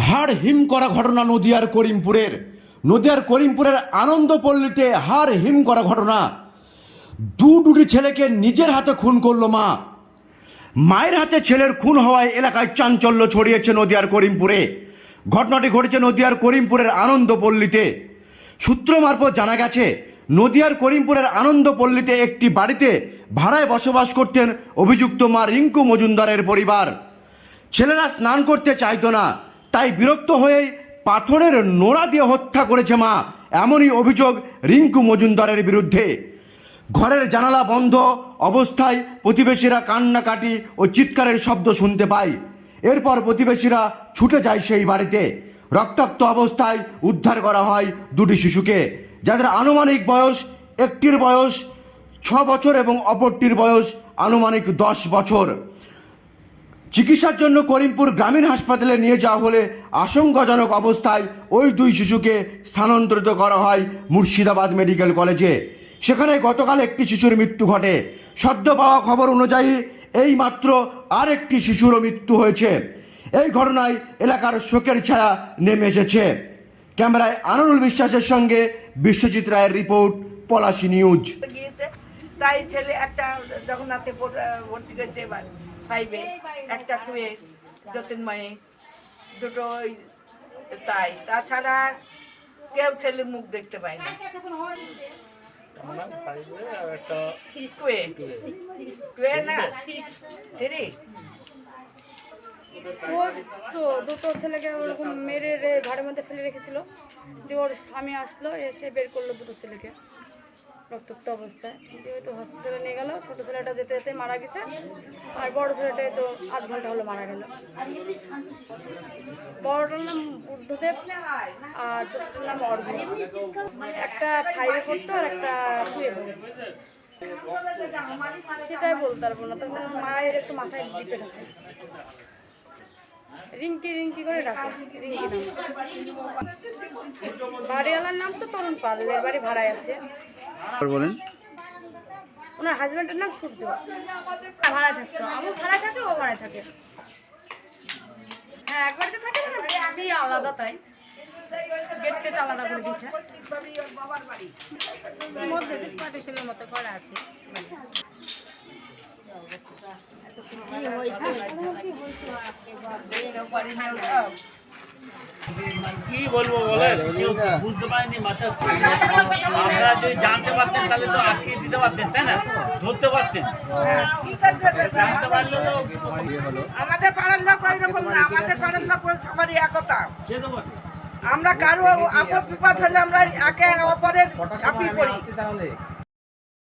হাড় হিম করা ঘটনা নদিয়ার করিমপুরের। নদিয়ার করিমপুরের আনন্দপল্লীতে হাড় হিম করা ঘটনা। দু দুটি ছেলেকে নিজের হাতে খুন করল মা। মায়ের হাতে ছেলের খুন হওয়ায় এলাকায় চাঞ্চল্য ছড়িয়েছে নদিয়ার করিমপুরে। ঘটনাটি ঘটেছে নদিয়ার করিমপুরের আনন্দপল্লীতে। সূত্র মারফত জানা গেছে, নদিয়ার করিমপুরের আনন্দপল্লীতে একটি বাড়িতে ভাড়ায় বসবাস করতেন অভিযুক্ত মা রিঙ্কু মজুমদারের পরিবার। ছেলেরা স্নান করতে চাইতো না তাই বিরক্ত হয়ে পাথরের নোড়া দিয়ে হত্যা করেছে মা। এমনই অভিযোগ রিঙ্কু মজুমদারের বিরুদ্ধে। ঘরের জানালা বন্ধ, অবস্থায় প্রতিবেশীরা কান্নাকাটি ও চিৎকারের শব্দ শুনতে পায়। এরপর প্রতিবেশীরা ছুটে যায় সেই বাড়িতে। রক্তাক্ত অবস্থায় উদ্ধার করা হয় দুটি শিশুকে, যাদের আনুমানিক বয়স একটির বয়স ছ বছর এবং অপরটির বয়স আনুমানিক দশ বছর। চিকিৎসার জন্য করিমপুর গ্রামীণ হাসপাতালে নিয়ে যাওয়া হলে আশঙ্কাজনক অবস্থায় ওই দুই শিশুকে স্থানান্তরিত করা হয় মুর্শিদাবাদ মেডিকেল কলেজে। সেখানে গতকাল একটি শিশুর মৃত্যু ঘটে। সদ্য পাওয়া খবর অনুযায়ী এই মাত্র আর একটি শিশুরও মৃত্যু হয়েছে। এই ঘটনায় এলাকার শোকের ছায়া নেমে এসেছে। ক্যামেরায় আনরুল বিশ্বাসের সঙ্গে বিশ্বজিৎ রায়ের রিপোর্ট, পলাশী নিউজ। তাই ছেলে একটা জগন্নাথে ভর্তি করেছে এবার ফাইভে একটা টুয়ে যতীনময়ে দুটো তাই। তাছাড়া কেউ ছেলের মুখ দেখতে পায় না। টুয়ে টুয়ে না? তো দুটো ছেলেকে ওরকম মেরে ঘরের মধ্যে ফেলে রেখেছিল। দিয়ে ওর স্বামী আসলো, এসে বের করল দুটো ছেলেকে। রক্তাক্ত অবস্থায়। দিয়ে হসপিটালে নিয়ে গেল, ছোটো ছেলেটা যেতে যেতে মারা গেছে, আর বড় ছেলেটা এই তো আধ ঘণ্টা হলো মারা গেল। বড়টার নাম বুদ্ধদেব আর ছোটটার নাম অর্ঘ একটা ফাইভে পড়তো আর একটা টুয়ে পড়তো। সেটাই বলতে পারব না তখন মায়ের একটু মাথায় ডিপেট আছে। রিঙ্কি রিঙ্কি করে ডাকে। রিঙ্কি নাম। বাড়িওয়ালার নাম তো তরুণ পাল বাড়ি ভাড়ায় আছে। বলেন। ওনার হাজব্যান্ডের নাম সূর্য। ভাড়া থাকতো। আমি ভাড়া থাকে ও ভাড়া থাকে। হ্যাঁ এক বাড়িতে থাকে না বিয়ে আলাদা তাই। গেট টেট আলাদা করে দিয়েছে। মধ্যে পার্টিশনের মতো করা আছে। কি বলব বলেন? বুঝতে পারেনি মাথা আপনারা যদি জানতে পারতেন তাহলে তো আটকে দিতে পারতেন তাই না? ধরতে পারতেন। জানতে পারলে তো আমাদের পাড়ার লোক ওই রকম না আমাদের পাড়ার লোক সবারই একতা। সে তো আমরা কারও আপদ বিপদ হলে আমরা একে অপরের ছাপিয়ে পড়ি।